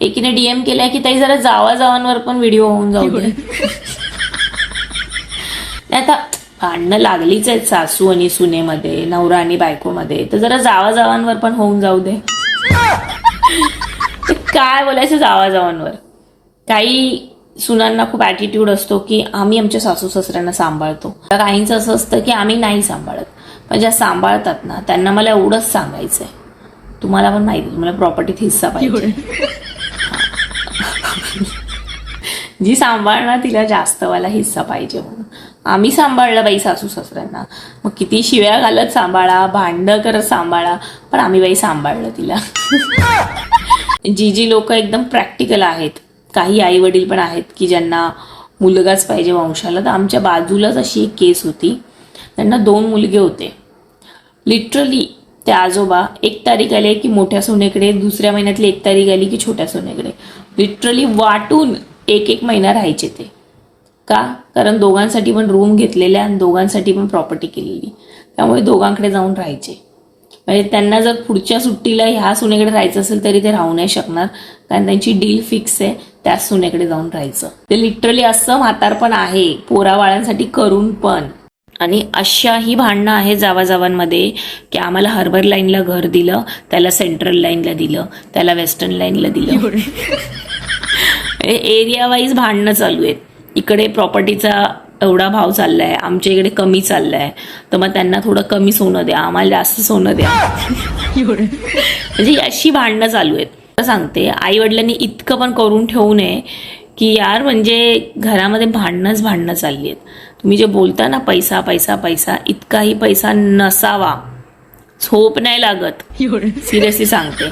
एकीने DM केलाय की ताई जरा जावा जावांवर पण व्हिडिओ होऊन जाऊ दे. आता भांडणं लागलीच आहेत सासू आणि सुनेमध्ये नवरा आणि बायकोमध्ये. तर जरा जावा जावांवर पण होऊन जाऊ दे. काय बोलायचं जावा जावांवर? काही सुनांना खूप ॲटिट्यूड असतो की आम्ही आमच्या सासू सासऱ्यांना सांभाळतो. तर काहींचं असं असतं की आम्ही नाही सांभाळत. पण ज्या सांभाळतात ना त्यांना मला एवढंच सांगायचंय. तुम्हाला पण माहिती आहे, तुम्हाला प्रॉपर्टीत हिस्सा पाहिजे. जी सांभाळणार तिला जास्तवाला हिस्सा पाहिजे म्हणून. आम्ही सांभाळलं बाई सासू सासऱ्यांना. मग किती शिव्या घालत सांभाळा भांडं करत सांभाळा पण आम्ही बाई सांभाळलं तिला. जी जी लोक एकदम प्रॅक्टिकल आहेत. काही आई वडील पण आहेत की ज्यांना मुलगाच पाहिजे वंशाला. तर आमच्या बाजूलाच अशी एक केस होती. त्यांना दोन मुलगे होते. लिटरली ते आजोबा एक तारीख आले की मोठ्या सोनेकडे दुसऱ्या महिन्यातली एक तारीख आली की छोट्या सोन्याकडे. लिटरली वाटून एक एक महिना राहायचे ते. का? कारण दोघांसाठी पण रूम घेतलेल्या आणि दोघांसाठी पण प्रॉपर्टी केलेली. त्यामुळे दोघांकडे जाऊन राहायचे. म्हणजे त्यांना जर पुढच्या सुट्टीला ह्या सुनेकडे राहायचं असेल तरी ते राहू नाही शकणार. कारण त्यांची डील फिक्स आहे त्याच सुनेकडे जाऊन राहायचं. ते लिटरली असं म्हातारपण आहे पोरावाळ्यांसाठी करून पण. आणि अशाही भांडणं आहे जावाजावांमध्ये की आम्हाला हार्बर लाईनला घर दिलं त्याला सेंट्रल लाईनला दिलं त्याला वेस्टर्न लाईनला दिलं. एरिया वाईज भांडणं चालू आहेत. इकडे प्रॉपर्टीचा एवढा भाव चाललाय आमच्या इकडे कमी चाललाय. तर मग त्यांना थोडं कमी सोनं द्या आम्हाला जास्त सोनं द्या. म्हणजे अशी भांडणं चालू आहेत. सांगते आई वडिलांनी इतकं पण करून ठेवू नये की यार म्हणजे घरामध्ये भांडणंच भांडणं चालली आहेत. तुम्ही जे बोलता ना पैसा पैसा पैसा इतकाही पैसा नसावा. झोप नाही लागत. सिरियसली सांगते.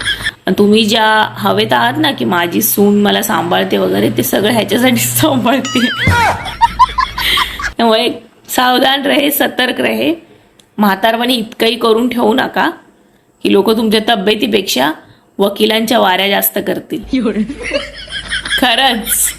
तुम्ही ज्या हवेत आहात ना की माझी सून मला सांभाळते वगैरे ते सगळं ह्याच्यासाठी सांभाळते. त्यामुळे सावधान रहे सतर्क रहे. म्हातारपणी इतकंही करून ठेवू नका. की लोक तुमच्या तब्येतीपेक्षा वकिलांच्या वाऱ्या जास्त करतील. Carantes.